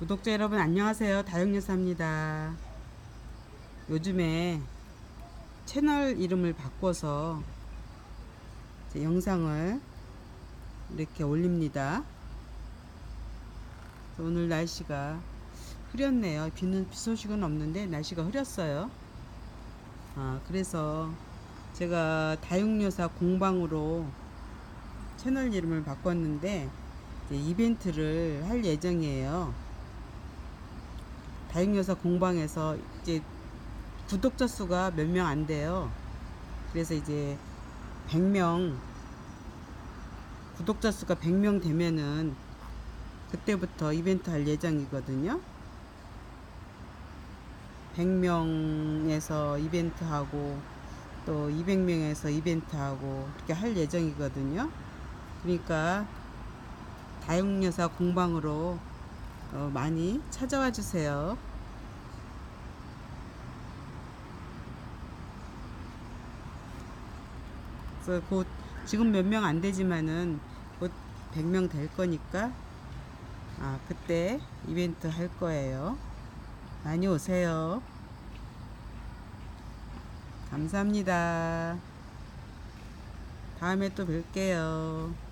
구독자 여러분 안녕하세요. 다영여사입니다. 요즘에 채널 이름을 바꿔서 제 영상을 이렇게 올립니다. 오늘 날씨가 흐렸네요. 비는 비 소식은 없는데 날씨가 흐렸어요. 아 그래서 제가 다육여사 공방으로 채널 이름을 바꿨는데 이벤트를 할 예정이에요. 다육여사 공방에서 이제 구독자 수가 몇 명 안 돼요. 그래서 이제 100명 구독자 수가 100명 되면은 그때부터 이벤트 할 예정이거든요. 100명에서 이벤트 하고 또 200명에서 이벤트 하고 이렇게 할 예정이거든요. 그러니까 다육여사 공방으로 어, 많이 찾아와 주세요. 곧 지금 몇 명 안 되지만은 곧 100명 될 거니까 아 그때 이벤트 할 거예요. 많이 오세요. 감사합니다. 다음에 또 뵐게요.